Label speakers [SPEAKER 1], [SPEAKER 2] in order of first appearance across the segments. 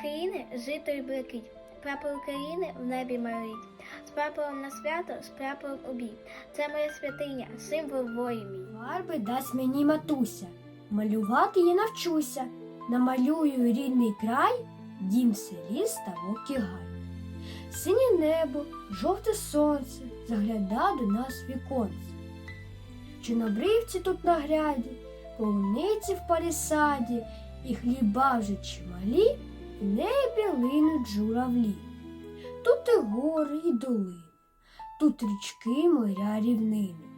[SPEAKER 1] України жито й блакить. Прапор України в небі марить. З прапором на свято, з прапором у бій. Це моя святиня, символ воїнів.
[SPEAKER 2] Фарби дасть мені матуся, малювати я навчуся, намалюю рідний край, дім в селі ставок гай. Синє небо, жовте сонце загляда до нас віконце. Чорнобривці тут на гряді, полуниці в палісаді, і хліба вже чималі, небі линуть журавлі. Тут і гори, і долини, тут річки, моря, рівнини.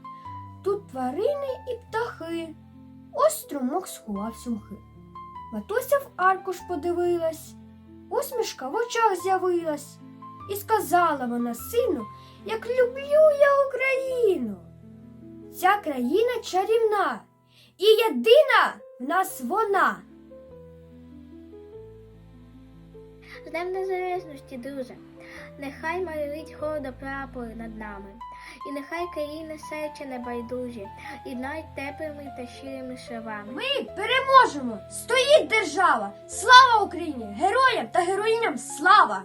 [SPEAKER 2] Тут тварини і птахи. Ось струмок сховав сумхи. Матуся в аркуш подивилась, усмішка в очах з'явилась, і сказала вона сину, як люблю я Україну. Ця країна чарівна, і єдина в нас вона.
[SPEAKER 1] З Днем Незалежності, друже. Нехай майорить гордо прапор над нами, і нехай країни серця небайдужі, єднають теплими та щирими шивами.
[SPEAKER 2] Ми переможемо! Стоїть держава! Слава Україні! Героям та героїням слава!